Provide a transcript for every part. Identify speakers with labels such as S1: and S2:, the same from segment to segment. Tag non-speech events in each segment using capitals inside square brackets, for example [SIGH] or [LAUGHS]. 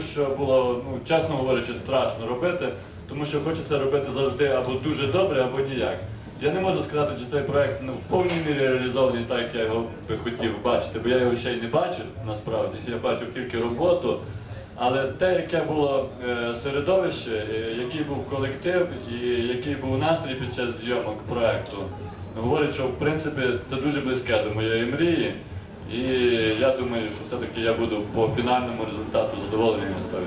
S1: що було, ну, чесно говорячи, страшно робити, тому що хочеться робити завжди або дуже добре, або ніяк. Я не можу сказати, чи цей проект ну, в повній мірі реалізований так, як я його би хотів бачити, бо я його ще й не бачив насправді. Я бачив тільки роботу. Але те, яке було е, середовище, е, який був колектив і який був настрій під час зйомок проекту, говорить, що в принципі це дуже близьке до моєї мрії. І я думаю, що все-таки я буду по фінальному результату задоволений на 100%.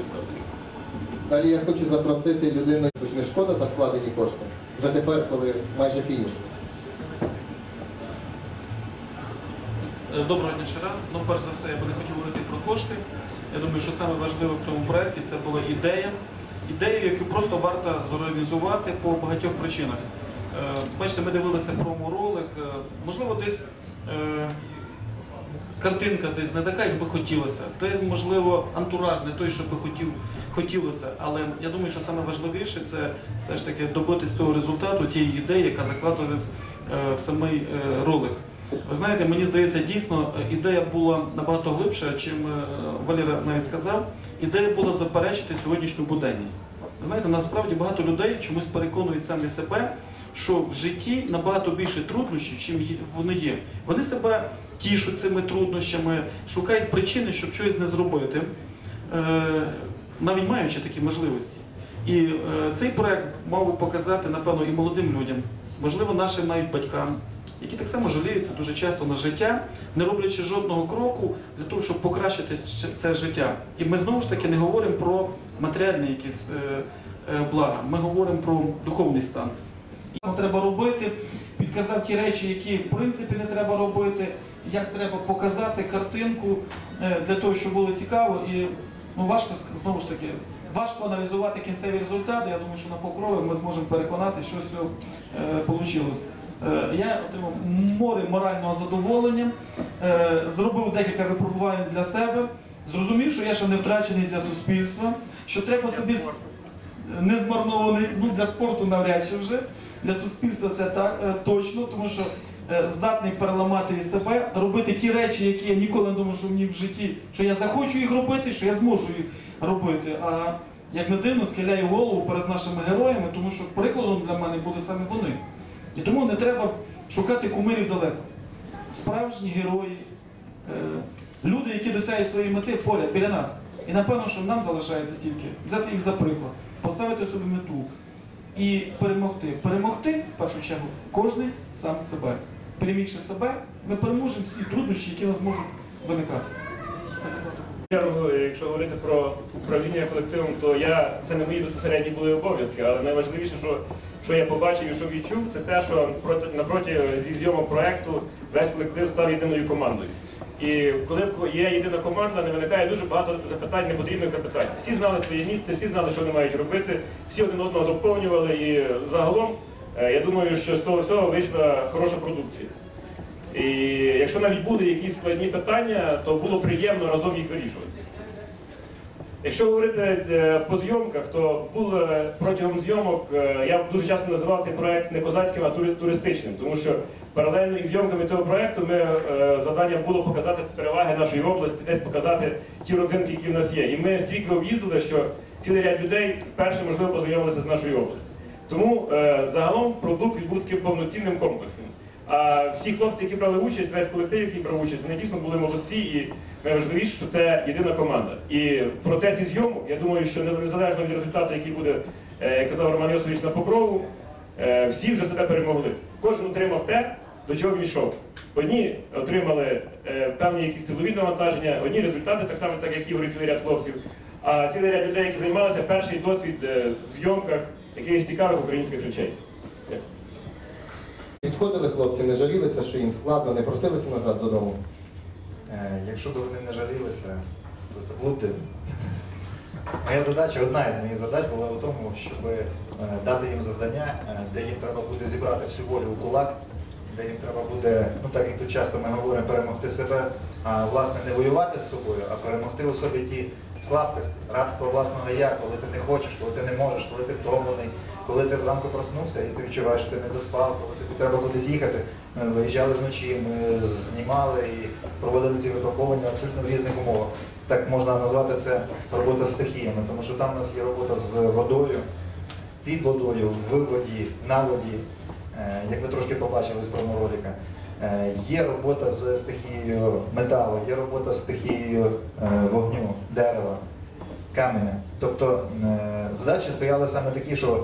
S2: Далі я хочу запросити людину, хоч не шкода за вкладені кошти. Вже тепер, коли майже фініш.
S3: Е, Доброго дня ще раз. Ну, перш за все, я би не хотів говорити про кошти. Я думаю, що саме важливе в цьому проєкті це була ідея. Ідею, яку просто варто зорганізувати по багатьох причинах. Е, Бачите, ми дивилися промо-ролик. Е, Можливо, десь картинка десь не така, як би хотілося. Десь, можливо, антураж не той, що би хотів, хотілося. Але я думаю, що саме важливіше це все ж таки добитись того результату, тієї ідеї, яка закладалась е, в самий е, ролик. Ви знаєте, мені здається, дійсно е, ідея була набагато глибша, чим Валера навіть сказав. Ідея була заперечити сьогоднішню буденність. Ви знаєте, насправді багато людей чомусь переконують самі себе, що в житті набагато більше труднощів, чим вони є. Вони себе тішуть цими труднощами, шукають причини, щоб щось не зробити, е, навіть маючи такі можливості. І е, цей проект мав би показати, напевно, і молодим людям, можливо, нашим навіть батькам, які так само жаліються дуже часто на життя, не роблячи жодного кроку для того, щоб покращити це життя. І ми знову ж таки не говоримо про матеріальні якісь е, блага, ми говоримо про духовний стан. Треба робити, підказав ті речі, які в принципі не треба робити, як треба показати картинку е, для того, щоб було цікаво. І ну, важко знову ж таки. Важко аналізувати кінцеві результати. Я думаю, що на покрові ми зможемо переконати, що з цього вийшло. Я отримав море морального задоволення, е, зробив декілька випробувань для себе, зрозумів, що я ще не втрачений для суспільства, що треба собі не змарнований, ну для спорту навряд чи вже. Для суспільства це так е, точно, тому що е, здатний переламати себе, робити ті речі, які я ніколи не думав, що мені в житті, що я захочу їх робити, що я зможу їх робити. А як не дивно, схиляю голову перед нашими героями, тому що прикладом для мене були саме вони. І тому не треба шукати кумирів далеко. Справжні герої, е, люди, які досягають своєї мети поряд біля нас. І напевно, що нам залишається тільки взяти їх за приклад, поставити собі мету і перемогти. Перемогти, в першу чергу, кожен сам себе. Перемігши себе, ми переможемо всі труднощі, які нас можуть виникати.
S4: якщо говорити про управління колективом, то я це не мої безпосередні були обов'язки, але найважливіше, що, що я побачив і що відчув, це те, що проти напроти зі зйомок проекту весь колектив став єдиною командою. І коли є єдина команда, не виникає дуже багато запитань, непотрібних запитань. Всі знали своє місце, всі знали, що вони мають робити, всі один одного доповнювали. І загалом, я думаю, що з того всього вийшла хороша продукція. І якщо навіть були якісь складні питання, то було приємно разом їх вирішувати. Якщо говорити е, по зйомках, то було е, протягом зйомок, е, я дуже часто називав цей проект не козацьким, а туристичним, тому що паралельно із зйомками цього проекту ми, е, завдання було показати переваги нашої області, десь показати ті родзинки, які в нас є. І ми стільки об'їздили, що цілий ряд людей вперше, можливо, познайомилися з нашою областю. Тому е, загалом продукт був повноцінним комплексним. А всі хлопці, які брали участь, весь колектив, який брав участь, вони дійсно були молодці і найважливіше, що це єдина команда. І в процесі зйомок, я думаю, що незалежно від результату, який буде, е, як казав Роман Йосович, на покрову, е, всі вже себе перемогли. Кожен отримав те, до чого він йшов. Одні отримали певні якісь силові навантаження, одні результати, так само, так як і цілий ряд хлопців. А цілий ряд людей, які займалися, перший досвід е, в зйомках якихось цікавих українських речей.
S2: Підходили хлопці, не жалілися, що їм складно, не просилися назад додому.
S5: Е, Якщо б вони не жалілися, то це було б дивно. Моя задача, одна із моїх задач була у тому, щоб е, дати їм завдання, де їм треба буде зібрати всю волю у кулак, де їм треба буде, ну так як тут часто ми говоримо, перемогти себе, а власне не воювати з собою, а перемогти у собі ті слабкості, рабство власного я, коли ти не хочеш, коли ти не можеш, коли ти втомлений, коли ти зранку проснувся і ти відчуваєш, що ти не доспав, коли тобі треба буде з'їхати, Ми виїжджали вночі, ми знімали і проводили ці випробування абсолютно в різних умовах. Так можна назвати це робота з стихіями, тому що там у нас є робота з водою, під водою, в воді, на воді. Е, Як ви трошки побачили з промороліка. Е, Є робота з стихією металу, є робота з стихією е, вогню, дерева, каменя. Тобто е, задачі стояли саме такі, що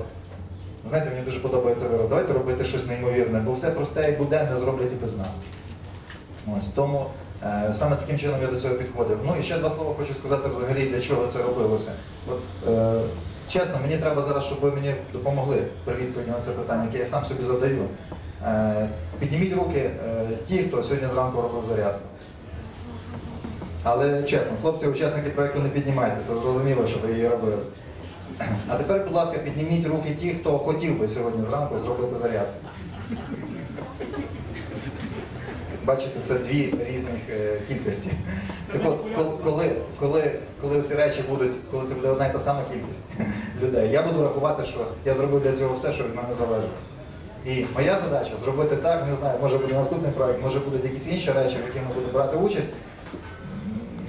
S5: знаєте, мені дуже подобається вираз, давайте робити щось неймовірне, бо все просте і буденне зроблять і без нас. Ось, тому саме таким чином я до цього підходив. Ну і ще два слова хочу сказати взагалі, для чого це робилося. От, чесно, мені треба зараз, щоб ви мені допомогли при відповіді на це питання, яке я сам собі задаю. Е, підніміть руки е, ті, хто сьогодні зранку робив зарядку. Але чесно, хлопці, учасники проєкту не піднімайте, це зрозуміло, що ви її робили. А тепер, будь ласка, підніміть руки ті, хто хотів би сьогодні зранку зробити зарядку. Бачите, це дві різних е, кількості. Так от, коли, коли, коли ці речі будуть, коли це буде одна і та сама кількість [LAUGHS] людей, я буду рахувати, що я зробив для цього все, що від мене залежить. І моя задача зробити так, не знаю, може буде наступний проект, може будуть якісь інші речі, в яких ми будемо брати участь.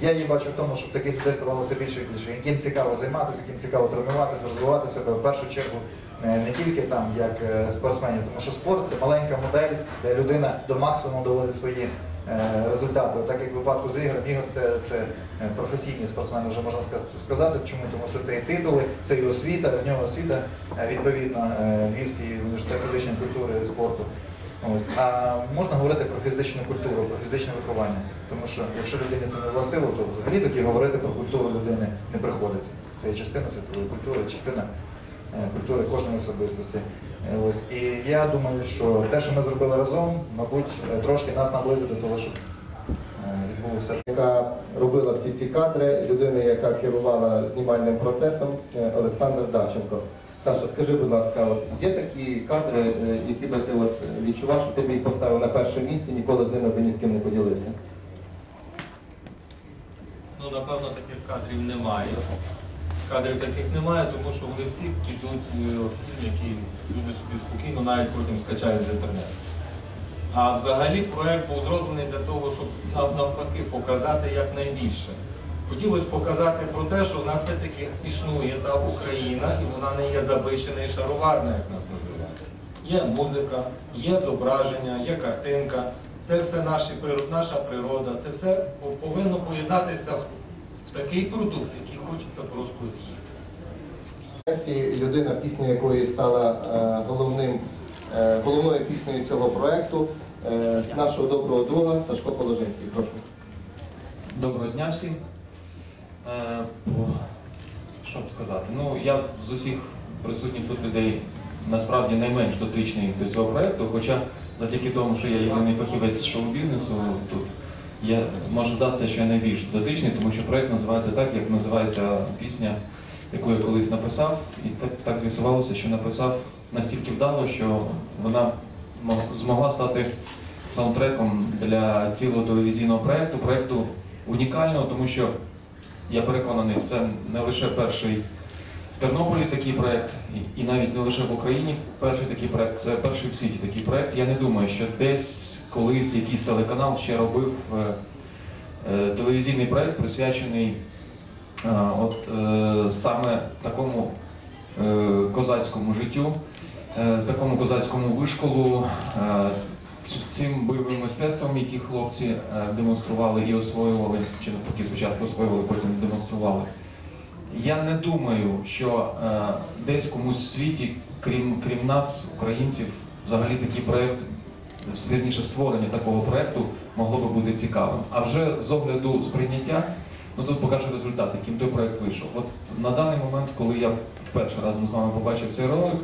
S5: Я її бачу в тому, щоб таких людей ставалося більше і більше, яким цікаво займатися, яким цікаво тренуватися, розвивати себе в першу чергу е, не тільки там як е, спортсменів, тому що спорт це маленька модель, де людина до максимуму доводить свої е, результати. Так як в випадку з ігром, Ігор це- професійні спортсмени, вже можна сказати. Чому? Тому що це і титули, це і освіта, в нього освіта е, відповідна е, Львівський університет фізичної культури і спорту. Ось. А можна говорити про фізичну культуру, про фізичне виховання. Тому що якщо людині це не властиво, то взагалі тоді говорити про культуру людини не приходиться. Це є частина світової культури, частина е, культури кожної особистості. Е, Ось. І я думаю, що те, що ми зробили разом, мабуть, е, трошки нас наблизить до того, щоб е,
S2: яка робила всі ці кадри, людина, яка керувала знімальним процесом, е, Олександр Давченко. Саша, скажи, будь ласка, от є такі кадри, е, які би ти от відчував, що ти б їх поставив на перше місце, ніколи з ними би ні з ким не поділився?
S6: Ну, напевно, таких кадрів немає. Кадрів таких немає, тому що вони всі підуть е, в фільм, який люди собі спокійно навіть потім скачають з інтернету. А взагалі проект був зроблений для того, щоб навпаки показати якнайбільше. Хотілося показати про те, що в нас все-таки існує та Україна, і вона не є забищена і шароварна, як нас називають. Є музика, є зображення, є картинка. Це все наші, наша природа, це все повинно поєднатися в, в такий продукт, який хочеться просто з'їсти.
S2: Людина, пісня якої стала е, головним, головною піснею цього проекту, е, нашого доброго друга Сашко Положинський. Прошу.
S7: Доброго дня всім. Е, Що б сказати? Ну, я з усіх присутніх тут людей насправді найменш дотичний до цього проєкту, хоча завдяки тому, що я єдиний фахівець шоу-бізнесу тут, я можу здатися, що я найбільш дотичний, тому що проєкт називається так, як називається пісня, яку я колись написав, і так, так з'ясувалося, що написав настільки вдало, що вона змогла стати саундтреком для цілого телевізійного проєкту, проєкту унікального, тому що я переконаний, це не лише перший в Тернополі такий проєкт, і, навіть не лише в Україні перший такий проєкт, це перший в світі такий проєкт. Я не думаю, що десь колись якийсь телеканал ще робив е, е, телевізійний проєкт, присвячений е, от, саме такому козацькому життю, такому козацькому вишколу, е, цим бойовим мистецтвом, які хлопці е, демонстрували і освоювали, чи навпаки спочатку освоювали, потім демонстрували. Я не думаю, що е, десь комусь в світі, крім, крім нас, українців, взагалі такий проєкт, вірніше створення такого проєкту могло би бути цікавим. А вже з огляду сприйняття, ну тут покаже результат, яким той проєкт вийшов. От на даний момент, коли я вперше разом з вами побачив цей ролик,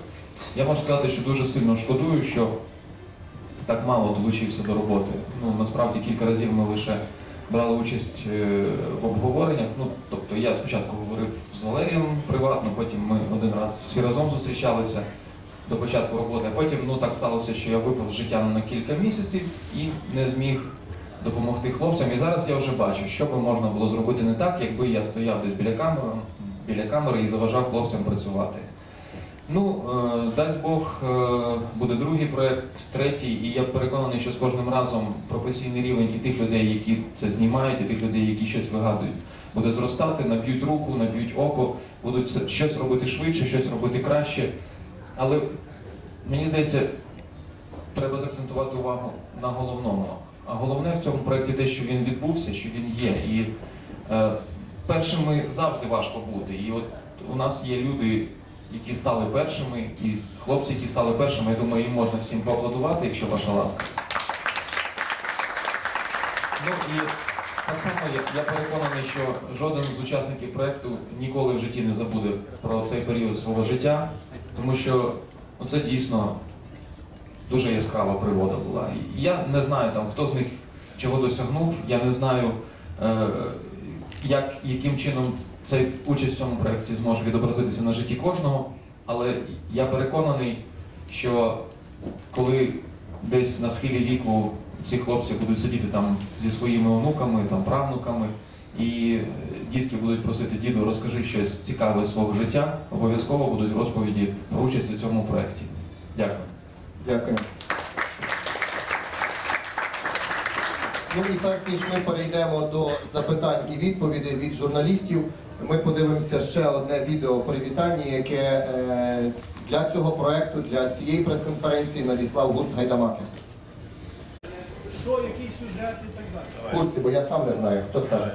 S7: я можу сказати, що дуже сильно шкодую, що так мало долучився до роботи. Ну насправді кілька разів ми лише брали участь е, в обговореннях. Ну тобто я спочатку говорив з Валерієм приватно, потім ми один раз всі разом зустрічалися до початку роботи. А потім ну так сталося, що я випав з життя на кілька місяців і не зміг допомогти хлопцям. І зараз я вже бачу, що би можна було зробити не так, якби я стояв десь біля камери, біля камери і заважав хлопцям працювати. Ну, е, дасть Бог, е, буде другий проєкт, третій, і я переконаний, що з кожним разом професійний рівень і тих людей, які це знімають, і тих людей, які щось вигадують, буде зростати, наб'ють руку, наб'ють око, будуть щось робити швидше, щось робити краще. Але мені здається, треба заакцентувати увагу на головному. А головне в цьому проєкті те, що він відбувся, що він є. І е, першими завжди важко бути. І от у нас є люди, які стали першими, і хлопці, які стали першими, я думаю, їм можна всім поаплодувати, якщо ваша ласка. Ну і так само я, я переконаний, що жоден з учасників проєкту ніколи в житті не забуде про цей період свого життя, тому що ну, це дійсно дуже яскрава пригода була. Я не знаю там, хто з них чого досягнув, я не знаю, е, як, яким чином цей участь в цьому проєкті зможе відобразитися на житті кожного, але я переконаний, що коли десь на схилі віку ці хлопці будуть сидіти там зі своїми онуками, там, правнуками, і е, дітки будуть просити, діду, розкажи щось цікаве з свого життя, обов'язково будуть розповіді про участь у цьому проєкті. Дякую.
S2: Дякую. Ну і так, ніж ми перейдемо до запитань і відповідей від журналістів, ми подивимося ще одне відео привітання, яке е, для цього проекту, для цієї прес-конференції надіслав гурт Гайдамаки.
S8: Що, який сюжет і так далі.
S2: В курсі, бо я сам не знаю, хто скаже.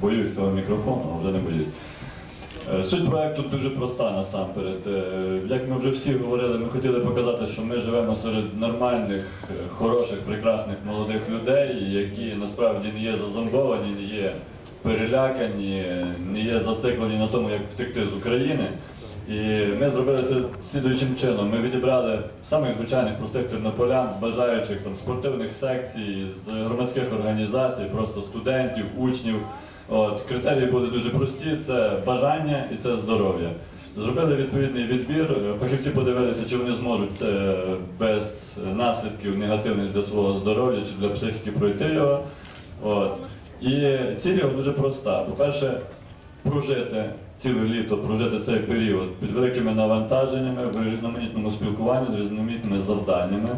S1: Боюсь цього мікрофону, але вже не боюсь. Е, Суть проекту дуже проста насамперед. Е, Як ми вже всі говорили, ми хотіли показати, що ми живемо серед нормальних, е, хороших, прекрасних молодих людей, які насправді не є зазомбовані, не є перелякані, не є зациклені на тому, як втекти з України. І ми зробили це слідуючим чином. Ми відібрали самих звичайних простих тернополян, бажаючих там спортивних секцій, з громадських організацій, просто студентів, учнів. От, критерії були дуже прості: це бажання і це здоров'я. Зробили відповідний відбір. е, Фахівці подивилися, чи вони зможуть це без наслідків негативних для свого здоров'я чи для психіки пройти його. От. І ціль його дуже проста. По-перше, прожити ціле літо, прожити цей період під великими навантаженнями, в різноманітному спілкуванні, з різноманітними завданнями.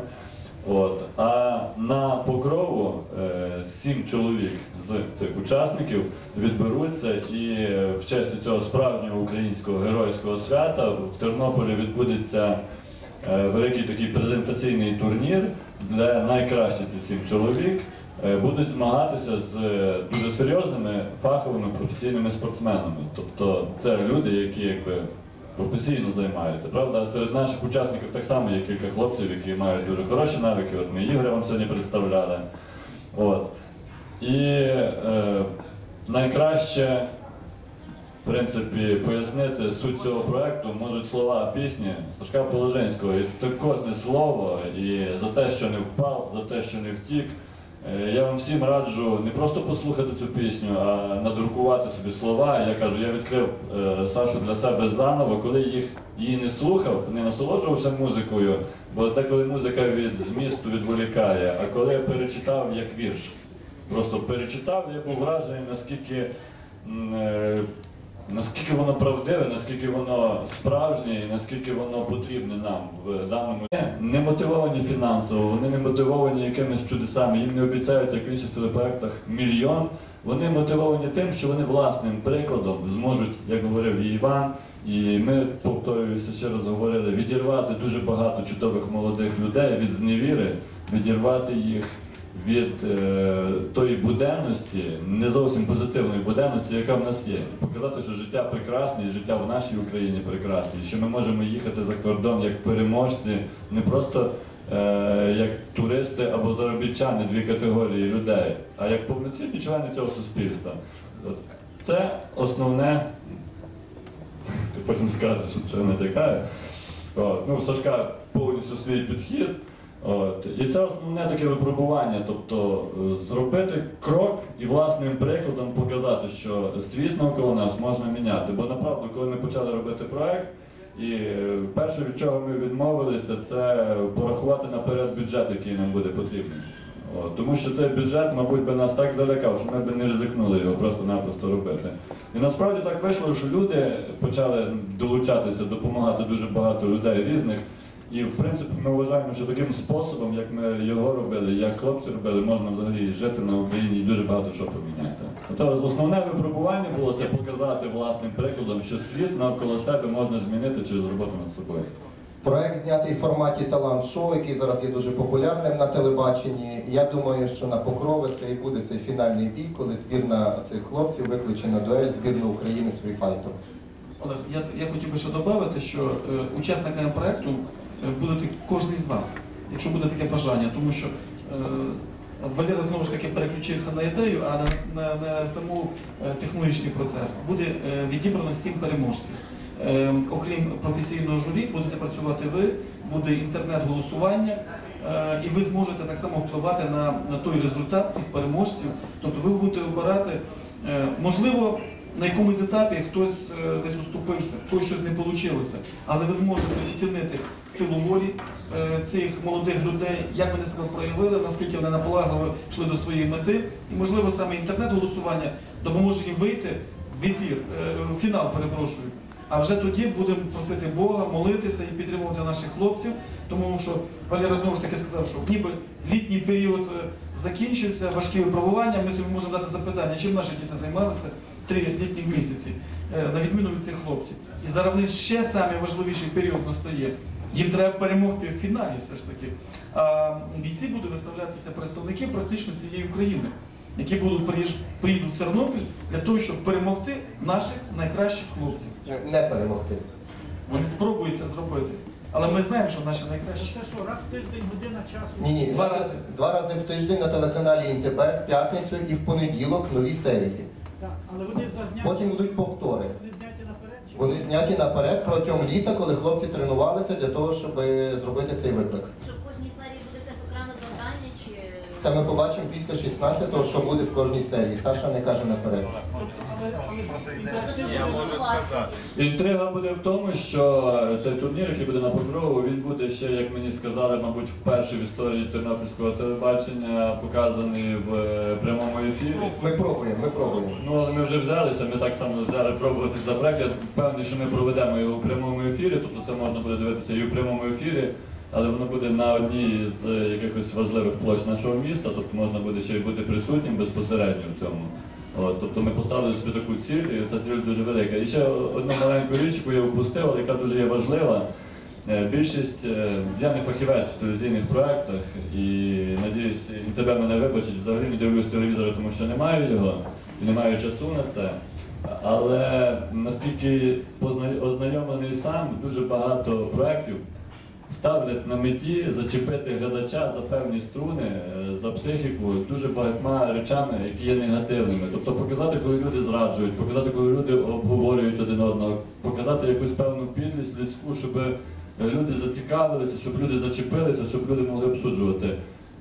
S1: От. А на покрову е, сім чоловік з цих учасників відберуться і в честь цього справжнього українського геройського свята в Тернополі відбудеться е, великий такий презентаційний турнір, де найкращі ці сім чоловік е, будуть змагатися з е, дуже серйозними фаховими професійними спортсменами. Тобто це люди, які якби професійно займаються. Правда, серед наших учасників так само є кілька хлопців, які мають дуже хороші навики. От ми ігри вам сьогодні представляли. От. І е, найкраще в принципі, пояснити суть цього проекту можуть слова пісні Сашка Положенського. І це кожне слово, і за те, що не впав, за те, що не втік. Е, Я вам всім раджу не просто послухати цю пісню, а надрукувати собі слова. Я кажу, я відкрив е, Сашу для себе заново, коли їх її не слухав, не насолоджувався музикою, бо деколи музика від змісту відволікає, а коли перечитав як вірш. Просто перечитав, я був вражений, наскільки е, наскільки воно правдиве, наскільки воно справжнє, і наскільки воно потрібне нам в даному не мотивовані фінансово, вони не мотивовані якимись чудесами, їм не обіцяють, як в інших телепроектах, мільйон. Вони мотивовані тим, що вони власним прикладом зможуть, як говорив і Іван, і ми, повторююся, ще раз говорили, відірвати дуже багато чудових молодих людей від зневіри, відірвати їх від е, тої буденності, не зовсім позитивної буденності, яка в нас є. Показати, що життя прекрасне, і життя в нашій Україні прекрасне, і що ми можемо їхати за кордон як переможці, не просто е, як туристи або заробітчани, дві категорії людей, а як повноцінні члени цього суспільства. Це основне, ти потім скажеш, що не тікає. Ну, Сашка повністю свій підхід. От. І це основне таке випробування, тобто е, зробити крок і власним прикладом показати, що світ навколо нас можна міняти. Бо направду, коли ми почали робити проект, і е, перше, від чого ми відмовилися, це порахувати наперед бюджет, який нам буде потрібен. От, тому що цей бюджет, мабуть, би нас так залякав, що ми б не ризикнули його просто-напросто робити. І насправді так вийшло, що люди почали долучатися, допомагати дуже багато людей різних. І в принципі ми вважаємо, що таким способом, як ми його робили, як хлопці робили, можна взагалі жити на Україні і дуже багато що поміняти. Ото основне випробування було це показати власним прикладом, що світ навколо себе можна змінити через роботу над собою.
S2: Проект знятий в форматі талант-шоу, який зараз є дуже популярним на телебаченні. І Я думаю, що на Покрови це і буде цей фінальний бій, коли збірна цих хлопців викличе на дуель збірну України з фріфайтом.
S3: Олег, я, я хотів би ще додати, що е, учасниками проекту е, будете кожен з вас, якщо буде таке бажання, тому що е, Валера знову ж таки переключився на ідею, а на, на, на саму е, технологічний процес. Буде відібрано сім переможців. Окрім професійного журі, будете працювати ви, буде інтернет-голосування, і ви зможете так само впливати на, на той результат тих переможців. Тобто ви будете обирати, можливо, на якомусь етапі хтось е, десь уступився, хтось щось не вийшло, але ви зможете оцінити силу волі е, цих молодих людей, як вони себе проявили, наскільки вони наполегливо йшли до своєї мети. І можливо саме інтернет-голосування допоможе їм вийти в ефір, е, в фінал, перепрошую. А вже тоді будемо просити Бога, молитися і підтримувати наших хлопців, тому що Валера знову ж таки сказав, що ніби літній період закінчився, важкі випробування. Ми собі можемо дати запитання, чим наші діти займалися три літніх місяці, е, на відміну від цих хлопців. І зараз в них ще самий важливіший період настає. Їм треба перемогти в фіналі, все ж таки. А бійці будуть виставлятися це представники практично всієї України, які будуть приїж- приїдуть в Тернопіль для того, щоб перемогти наших найкращих хлопців.
S2: Не перемогти.
S3: Вони спробують це зробити. Але ми знаємо, що наші найкращі.
S8: Це що, раз в тиждень година часу?
S2: Ні, ні,
S3: Два рази.
S2: Два рази в тиждень на телеканалі ІНТБ в п'ятницю і в понеділок нові серії.
S8: Так, але вони зазняті.
S2: Потім будуть повтори.
S8: Вони зняті наперед? чи-
S2: Вони зняті наперед протягом літа, коли хлопці тренувалися для того, щоб зробити цей виклик.
S9: Що в кожній серії буде якесь окреме завдання, чи
S2: Це ми побачимо після 16-го, що буде в кожній серії. Саша не каже наперед.
S6: Я можу сказати.
S1: Інтрига буде в тому, що цей турнір, який буде на Покрову, він буде ще, як мені сказали, мабуть, вперше в історії тернопільського телебачення показаний в е, прямому ефірі.
S2: Ми пробуємо, ми пробуємо.
S1: Ну, але ми вже взялися, ми так само взяли пробувати за проект. Я впевнений, що ми проведемо його у прямому ефірі, тобто це можна буде дивитися і у прямому ефірі, але воно буде на одній з е, якихось важливих площ нашого міста, тобто можна буде ще й бути присутнім безпосередньо в цьому. От, тобто ми поставили собі таку ціль, і ця ціль дуже велика. І ще одну маленьку річ, яку я упустив, але яка дуже є важлива. Е, Більшість, е, я не фахівець в телевізійних проєктах і надіюсь, тебе мене вибачить, взагалі не дивлюсь телевізора, тому що не маю його і не маю часу на це. Але наскільки ознайомлений сам, дуже багато проєктів ставлять на меті зачепити глядача за певні струни, е, за психіку дуже багатьма речами, які є негативними. Тобто показати, коли люди зраджують, показати, коли люди обговорюють один одного, показати якусь певну підлість людську, щоб е, люди зацікавилися, щоб люди зачепилися, щоб люди могли обсуджувати.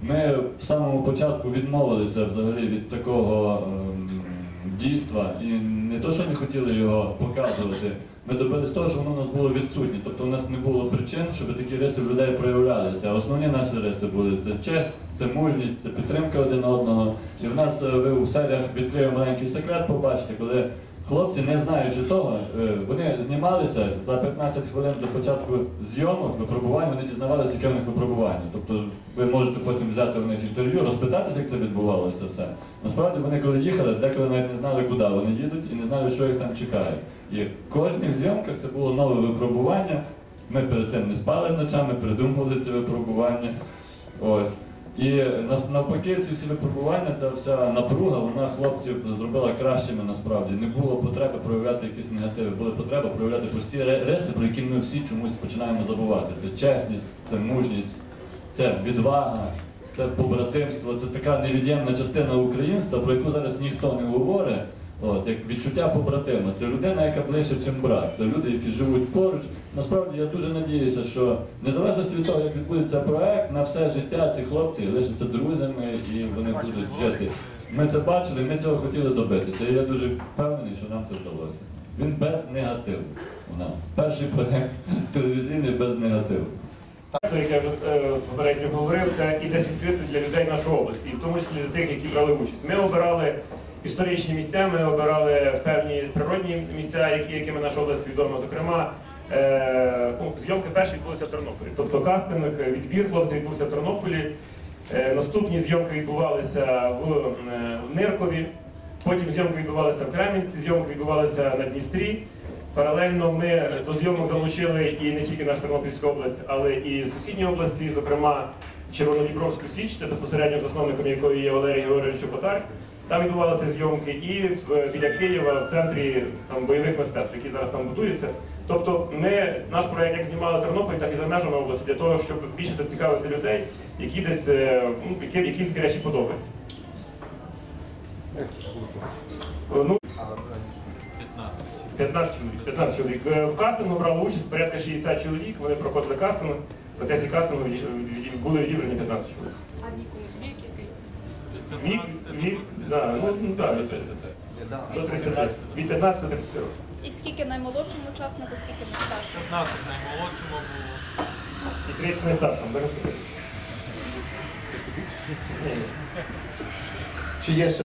S1: Ми в самому початку відмовилися взагалі від такого ем, дійства і не то, що не хотіли його показувати. Ми добились того, що воно у нас було відсутнє. Тобто у нас не було причин, щоб такі риси в людей проявлялися. Основні наші риси були це честь, це мужність, це підтримка один одного. І в нас е, ви у серіях відкрию маленький секрет, побачите, коли хлопці, не знаючи того, е, вони знімалися за 15 хвилин до початку зйомок, випробувань, вони дізнавалися, яке в них випробування. Тобто ви можете потім взяти в них інтерв'ю, розпитатися, як це відбувалося все. Насправді вони коли їхали, деколи навіть не знали, куди вони їдуть і не знали, що їх там чекає. І в кожних зйомках це було нове випробування. Ми перед цим не спали ночами, придумували ці випробування. Ось. І навпаки, ці всі випробування, ця вся напруга, вона хлопців зробила кращими насправді. Не було потреби проявляти якісь негативи, була потреба проявляти прості риси, про які ми всі чомусь починаємо забувати. Це чесність, це мужність, це відвага, це побратимство, це така невід'ємна частина українства, про яку зараз ніхто не говорить. От, як відчуття побратима. Це людина, яка ближче, ніж брат. Це люди, які живуть поруч. Насправді я дуже надіюся, що незалежно від того, як відбудеться проект, на все життя ці хлопці лишаться друзями і вони будуть жити. Ми це бачили, ми цього хотіли добитися. І я дуже впевнений, що нам це вдалося. Він без негативу у нас. Перший проект телевізійний без негативу.
S4: Як я вже е, попередньо говорив, це і десь відкрито для людей нашої області, і в тому числі для тих, які брали участь. Ми обирали історичні місця, ми обирали певні природні місця, які, якими наша область відома. Зокрема, е, ну, зйомки перші відбулися в Тернополі. Тобто кастинг, е, відбір хлопців відбувся в Тернополі. Е, наступні зйомки відбувалися в, е, в Ниркові, потім зйомки відбувалися в Кремінці, зйомки відбувалися на Дністрі. Паралельно ми до зйомок залучили і не тільки нашу Тернопільську область, але і сусідні області, зокрема Червонодніпровську Січ, це безпосередньо засновником якої є Валерій Георгійович Чоботар. Там відбувалися зйомки і біля Києва, в центрі там, бойових мистецтв, які зараз там будуються. Тобто ми наш проект як знімали Тернопіль, так і за межами області, для того, щоб більше зацікавити людей, які десь е, ну, яким такі речі подобаються. Е, Ну, 15 чоловік. 15 чоловік. Е, В кастингу брало участь порядка 60 чоловік. Вони проходили кастинг. В процесі кастингу були відібрані 15 чоловік.
S10: А вік який?
S4: Да, ну, ну, да, до 30. До 30. Від 15 до 30 років.
S10: І скільки наймолодшому учаснику, скільки найстаршому?
S6: 15 наймолодшому було.
S4: І 30 найстаршому. Покажу. Ні, ні.
S2: Чи є ще?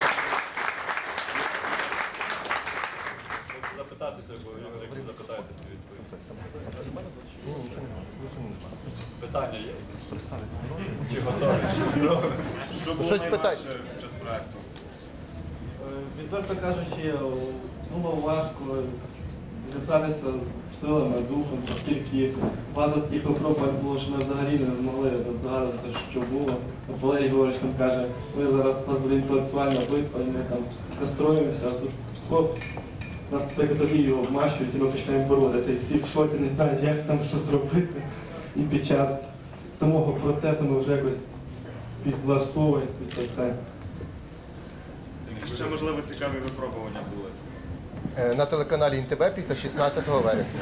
S1: Запитатися, бо як запитаєте, то відповім. Питання є? Чи готові?
S2: Щось питати.
S11: Відверто кажучи, було важко зібратися з силами, духом, оскільки багато таких випробувань було, що ми взагалі не змогли роздогадати, що було. От Валерій Георгійович там каже, ми зараз у нас буде інтелектуальна битва, і ми там настроїмося, а тут хоп, нас приготові його обмащують, і ми починаємо боротися. І всі в шоці не знають, як там що зробити. І під час самого процесу ми вже якось підлаштовуємося під це все.
S12: Ще, можливо, цікаві випробування були.
S2: Е, На телеканалі НТВ після 16 вересня.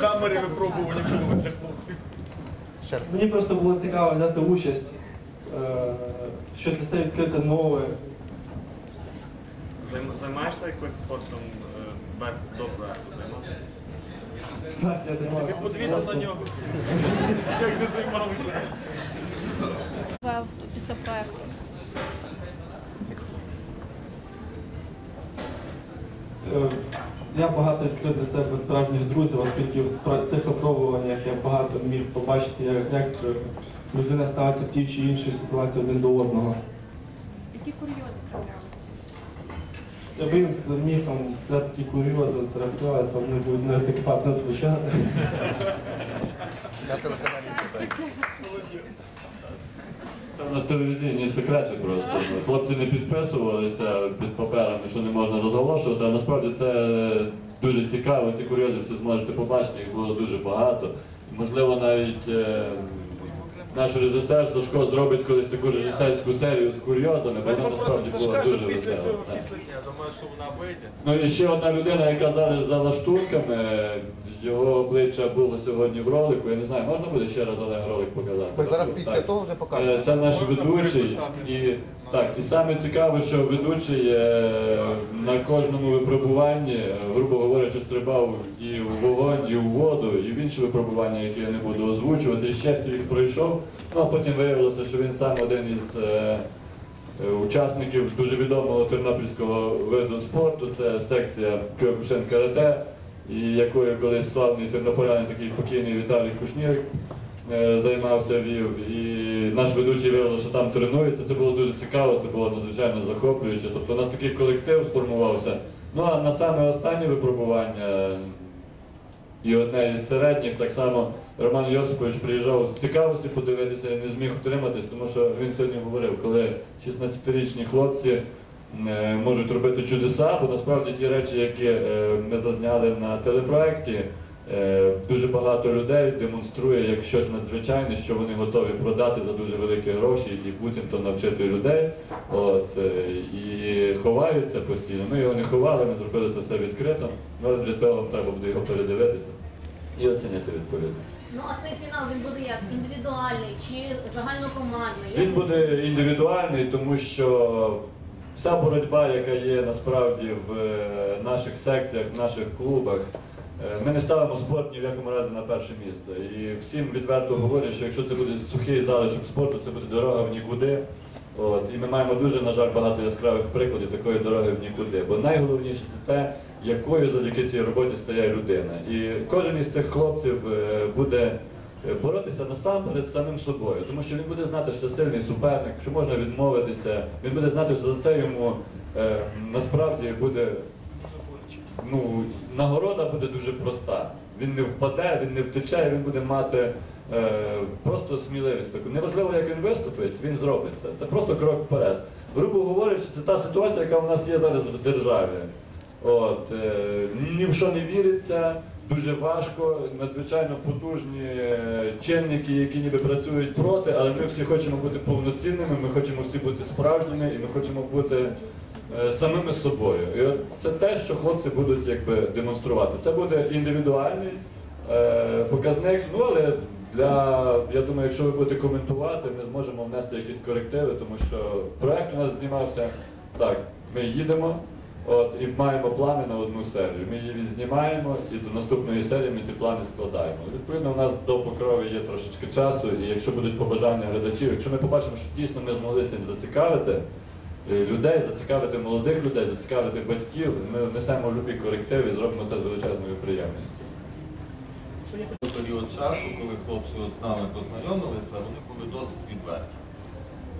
S12: Камери випробування були для хлопців.
S2: Ще раз.
S11: Мені просто було цікаво взяти участь, е, що для себе відкрити нове.
S12: Займ- Займаєшся якось спортом е, без до проекту займався?
S11: Я.
S12: Подивіться на нього. Як не займалися.
S10: Після проекту.
S11: Е, Я багато відкрив для себе справжніх друзів, оскільки в цих випробуваннях я багато міг побачити, як, е, людина ставиться в тій чи іншій ситуації один до одного.
S10: Які курйози траплялися?
S11: Зміг там сказати такі курйози, траплялися, вони будуть неадекватно звучати.
S2: На телеканалі.
S1: Це у нас телевізійні секрети просто. Хлопці не підписувалися під паперами, що не можна розголошувати, а насправді це дуже цікаво, ці курйози всі зможете побачити, їх було дуже багато. Можливо, навіть е, наш режисер Сашко зробить колись таку режисерську серію з курйозами, бо вона насправді була дуже
S12: після цього, після
S6: Я думаю, що вона вийде.
S1: Ну і ще одна людина, яка зараз за лаштунками, його обличчя було сьогодні в ролику. Я не знаю, можна буде ще раз Олег ролик показати?
S2: Ми зараз
S1: Так.
S2: після того вже
S1: Е,
S2: покажемо.
S1: Це наш
S6: Можна
S1: ведучий.
S6: переписати.
S1: І, так, і саме цікаве, що ведучий е, на кожному випробуванні, грубо говорячи, стрибав і в вогонь, і в воду, і в інші випробування, які я не буду озвучувати. І ще їх пройшов. Ну а потім виявилося, що він сам один із е, учасників дуже відомого тернопільського виду спорту. Це секція Киокушен Карате, і якою колись славний тернополянин, такий покійний Віталій Кушнірик е, займався вів. І наш ведучий виявив, що там тренується. Це було дуже цікаво, це було надзвичайно захоплююче. Тобто у нас такий колектив сформувався. Ну а на саме останнє випробування і одне із середніх, так само Роман Йосипович приїжджав з цікавості подивитися і не зміг втриматись, тому що він сьогодні говорив, коли 16-річні хлопці е, можуть робити чудеса, бо насправді ті речі, які е, ми зазняли на телепроекті, е, дуже багато людей демонструє як щось надзвичайне, що вони готові продати за дуже великі гроші і буцімто навчити людей. От, е, і ховаються постійно. Ми його не ховали, ми зробили це все відкрито, але для цього треба буде його передивитися і оцінити відповідно.
S9: Ну а цей фінал він буде як індивідуальний чи загальнокомандний?
S1: Він буде індивідуальний, тому що вся боротьба, яка є насправді в е, наших секціях, в наших клубах, Е, Ми не ставимо спорт ні в якому разі на перше місце. І всім відверто говорю, що якщо це буде сухий залишок спорту, це буде дорога в нікуди. От, і ми маємо дуже, на жаль, багато яскравих прикладів такої дороги в нікуди. Бо найголовніше це те, якою завдяки цій роботі стає людина. І кожен із цих хлопців е, буде е, боротися насамперед з самим собою, тому що він буде знати, що сильний суперник, що можна відмовитися, він буде знати, що за це йому е, насправді буде ну, нагорода буде дуже проста. Він не впаде, він не втече, він буде мати е, просто сміливість таку. Неважливо, як він виступить, він зробить це. Це просто крок вперед. Грубо говорячи, це та ситуація, яка в нас є зараз в державі. От, е, ні в що не віриться, дуже важко, надзвичайно потужні е, чинники, які ніби працюють проти, але ми всі хочемо бути повноцінними, ми хочемо всі бути справжніми і ми хочемо бути самими собою. І це те, що хлопці будуть якби демонструвати. Це буде індивідуальний е, показник, ну але для, я думаю, якщо ви будете коментувати, ми зможемо внести якісь корективи, тому що проект у нас знімався так, ми їдемо. От, і маємо плани на одну серію. Ми її відзнімаємо і до наступної серії ми ці плани складаємо. Відповідно, у нас до покрови є трошечки часу, і якщо будуть побажання глядачів, якщо ми побачимо, що дійсно ми змогли цим зацікавити е, людей, зацікавити молодих людей, зацікавити батьків, ми внесемо любі корективи і зробимо це з величезною приємністю.
S6: Період часу, коли хлопці з нами познайомилися, вони були досить відверті.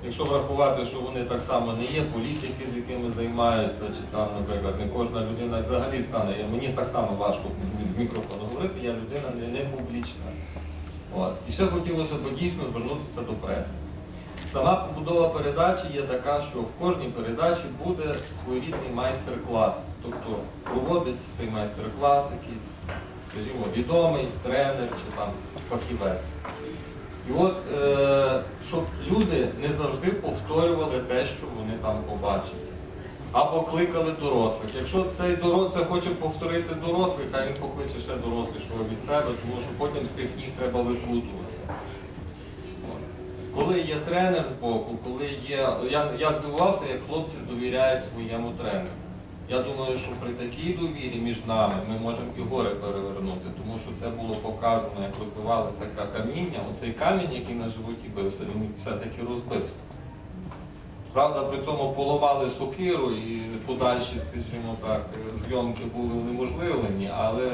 S6: Якщо врахувати, що вони так само не є політики, з якими займаються, чи там, наприклад, не кожна людина взагалі стане, мені так само важко в мікрофон говорити, я людина не, не публічна. От. І ще хотілося б дійсно звернутися до преси. Сама побудова передачі є така, що в кожній передачі буде своєрідний майстер-клас. Тобто проводить цей майстер-клас якийсь, скажімо, відомий тренер чи там фахівець. І от, е, щоб люди не завжди повторювали те, що вони там побачили. Або кликали дорослих. Якщо цей дорослий хоче повторити дорослих, хай він покличе ще дорослішого від себе, тому що потім з тих ніг треба викрутуватися. Коли є тренер з боку, коли є. Я, я здивувався, як хлопці довіряють своєму тренеру. Я думаю, що при такій довірі між нами ми можемо і гори перевернути, тому що це було показано, як розбивалося каміння. Оцей камінь, який на животі бився, він все-таки розбився. Правда, при цьому поламали сокиру і подальші, скажімо так, зйомки були унеможливлені, але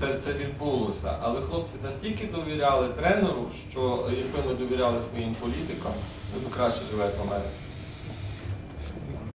S6: це, це, відбулося. Але хлопці настільки довіряли тренеру, що якби ми довіряли своїм політикам, ви б краще живе в Америці.